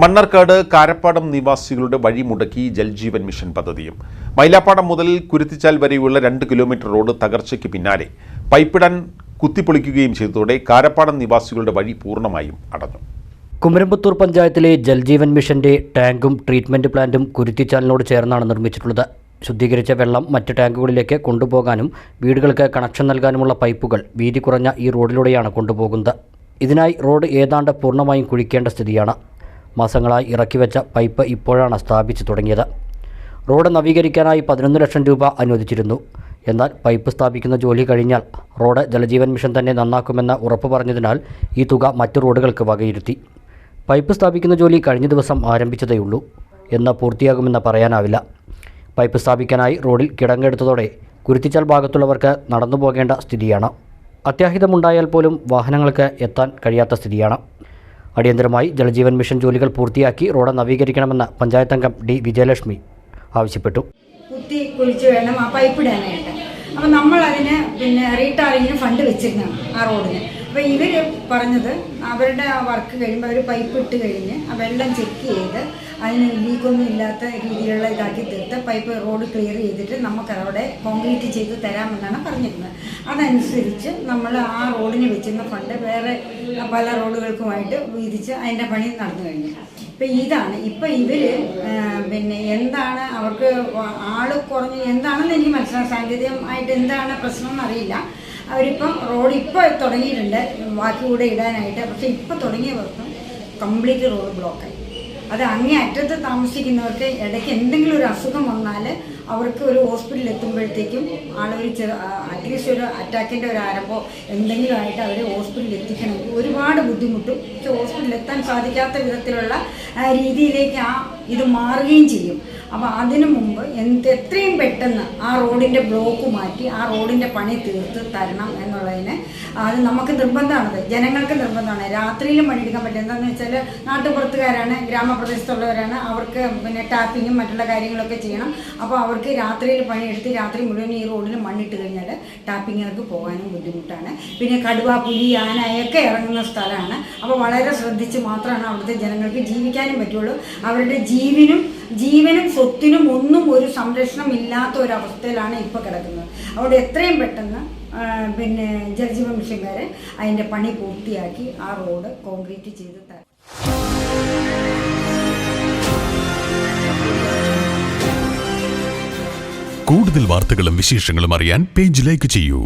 മണ്ണർക്കാട് കാരപ്പാടം നിവാസികളുടെ വഴി മുടക്കി ജൽജീവൻ മിഷൻ പദ്ധതിയും. മൈലാപ്പാടം മുതൽ കുരുത്തിച്ചാൽ വരെയുള്ള രണ്ട് കിലോമീറ്റർ റോഡ് തകർച്ചയ്ക്ക് പിന്നാലെ. പൈപ്പിടാൻ കുത്തിപ്പൊളിക്കുകയും ചെയ്തതോടെ കാരപ്പാടം നിവാസികളുടെ വഴി പൂർണമായും അടഞ്ഞു. കുമരമ്പത്തൂർ പഞ്ചായത്തിലെ ജൽജീവൻ മിഷന്റെ ടാങ്കും ട്രീറ്റ്മെന്റ് പ്ലാന്റും കുരുത്തിച്ചാലിനോട് ചേർന്നാണ് നിർമ്മിച്ചിട്ടുള്ളത്. ശുദ്ധീകരിച്ച വെള്ളം മറ്റ് ടാങ്കുകളിലേക്ക് കൊണ്ടുപോകാനും വീടുകൾക്ക് കണക്ഷൻ നൽകാനുമുള്ള പൈപ്പുകൾ വീതി കുറഞ്ഞ ഈ റോഡിലൂടെയാണ് കൊണ്ടുപോകുന്നത്. ഇതിനായി റോഡ് ഏതാണ്ട് പൂർണമായും കുഴിക്കേണ്ട സ്ഥിതിയാണ്. മാസങ്ങളായി ഇറക്കിവെച്ച പൈപ്പ് ഇപ്പോഴാണ് സ്ഥാപിച്ചു തുടങ്ങിയത്. റോഡ് നവീകരിക്കാനായി പതിനൊന്ന് ലക്ഷം രൂപ അനുവദിച്ചിരുന്നു. എന്നാൽ പൈപ്പ് സ്ഥാപിക്കുന്ന ജോലി കഴിഞ്ഞാൽ റോഡ് ജലജീവൻ മിഷൻ തന്നെ നന്നാക്കുമെന്ന് ഉറപ്പ് പറഞ്ഞതിനാൽ ഈ തുക മറ്റു റോഡുകൾക്ക് വകയിരുത്തി. പൈപ്പ് സ്ഥാപിക്കുന്ന ജോലി കഴിഞ്ഞ ദിവസം ആരംഭിച്ചതേയുള്ളൂ എന്ന് പൂർത്തിയാകുമെന്ന് പറയാനാവില്ല. പൈപ്പ് സ്ഥാപിക്കാനായി റോഡിൽ കിടങ്ങെടുത്തതോടെ കുരുത്തിച്ചാൽ ഭാഗത്തുള്ളവർക്ക് നടന്നു പോകേണ്ട സ്ഥിതിയാണ്. അത്യാഹിതമുണ്ടായാൽ പോലും വാഹനങ്ങൾക്ക് എത്താൻ കഴിയാത്ത സ്ഥിതിയാണ്. അടിയന്തരമായി ജലജീവൻ മിഷൻ ജോലികൾ പൂർത്തിയാക്കി റോഡ് നവീകരിക്കണമെന്ന് പഞ്ചായത്ത് അംഗം ഡി വിജയലക്ഷ്മി ആവശ്യപ്പെട്ടു. കുത്തി കുഴിച്ച് വേണം ആ പൈപ്പ് ഇടാനായിട്ട് അപ്പം നമ്മൾ അതിന് പിന്നെ റീടാറിങ്ങിന് ഫണ്ട് വെച്ചിരുന്നതാണ് ആ റോഡിന്. അപ്പോൾ ഇവർ പറഞ്ഞത് അവരുടെ വർക്ക് കഴിയുമ്പോൾ അവർ പൈപ്പ് ഇട്ട് കഴിഞ്ഞ് ആ വെള്ളം ചെക്ക് ചെയ്ത് അതിന് ലീക്കൊന്നും ഇല്ലാത്ത രീതിയിലുള്ള ഇതാക്കി തീർത്ത് പൈപ്പ് റോഡ് ക്ലിയർ ചെയ്തിട്ട് നമുക്ക് അവിടെ കോൺക്രീറ്റ് ചെയ്ത് തരാമെന്നാണ് പറഞ്ഞിരുന്നത്. അതനുസരിച്ച് നമ്മൾ ആ റോഡിന് വെച്ചിരുന്ന ഫണ്ട് വേറെ പല റോഡുകൾക്കുമായിട്ട് വീതിച്ച് അതിന്റെ പണി നടന്നു കഴിഞ്ഞു. ഇപ്പം ഇതാണ്. ഇപ്പം ഇവർ പിന്നെ എന്താണ് അവർക്ക് ആൾ കുറഞ്ഞ് എന്താണെന്ന് എനിക്ക് മനസ്സിലാക്കാം സാങ്കേതികമായിട്ട് എന്താണ് പ്രശ്നം എന്നറിയില്ല അവരിപ്പം റോഡ് ഇപ്പോൾ തുടങ്ങിയിട്ടുണ്ട്. ബാക്കി കൂടെ ഇടാനായിട്ട്. പക്ഷെ ഇപ്പോൾ തുടങ്ങിയവർക്കും കംപ്ലീറ്റ് റോഡ് ബ്ലോക്കായി അത് അങ്ങേ അറ്റത്ത് താമസിക്കുന്നവർക്ക് ഇടയ്ക്ക് എന്തെങ്കിലും ഒരു അസുഖം വന്നാൽ അവർക്ക് ഒരു ഹോസ്പിറ്റലിൽ എത്തുമ്പോഴത്തേക്കും ആളൊരു അറ്റ്ലീസ്റ്റ് ഒരു അറ്റാക്കിന്റെ ഒരു ആരംഭമോ എന്തെങ്കിലും ആയിട്ട് അവരെ ഹോസ്പിറ്റലിൽ എത്തിക്കണം. ഒരുപാട് ബുദ്ധിമുട്ടും. പക്ഷെ ഹോസ്പിറ്റലിൽ എത്താൻ സാധിക്കാത്ത വിധത്തിലുള്ള രീതിയിലേക്ക് ആ ഇത് മാറുകയും ചെയ്യും. അപ്പോൾ അതിനു മുമ്പ് എന്ത് എത്രയും പെട്ടെന്ന് ആ റോഡിന്റെ ബ്ലോക്ക് മാറ്റി ആ റോഡിന്റെ പണി തീർത്ത് തരണം എന്നുള്ളതിന് അത് നമുക്ക് നിർബന്ധമാണത്. ജനങ്ങൾക്ക് നിർബന്ധമാണ്. രാത്രിയിലും പണിയെടുക്കാൻ പറ്റും എന്താണെന്ന് വെച്ചാൽ നാട്ടുപുറത്തുകാരാണ് ഗ്രാമപ്രദേശത്തുള്ളവരാണ്. അവർക്ക് പിന്നെ ടാപ്പിങ്ങും മറ്റുള്ള കാര്യങ്ങളൊക്കെ ചെയ്യണം. അപ്പോൾ അവർക്ക് രാത്രിയിൽ പണിയെടുത്ത് രാത്രി മുഴുവൻ ഈ റോഡിൽ മണ്ണിട്ട് കഴിഞ്ഞാൽ ടാപ്പിങ്ങുകൾക്ക് പോകാനും ബുദ്ധിമുട്ടാണ്. പിന്നെ കടുവ പുലി ആനയൊക്കെ ഇറങ്ങുന്ന സ്ഥലമാണ്. അപ്പോൾ വളരെ ശ്രദ്ധിച്ച് മാത്രമാണ് അവിടുത്തെ ജനങ്ങൾക്ക് ജീവിക്കാനും പറ്റുള്ളൂ. അവരുടെ ജീവനും ജീവനും സ്വത്തിനും ഒന്നും ഒരു സംരക്ഷണം ഇല്ലാത്ത ഒരു അവസ്ഥയിലാണ് ഇപ്പോൾ കിടക്കുന്നത്. അവിടെ എത്രയും പെട്ടെന്ന് പിന്നെ ജലജീവൻ വരെ അതിന്റെ പണി പൂർത്തിയാക്കി ആ റോഡ് കോൺക്രീറ്റ് ചെയ്ത് തരാം കൂടുതൽ വാർത്തകളും വിശേഷങ്ങളും അറിയാൻ പേജ് ലൈക്ക് ചെയ്യൂ.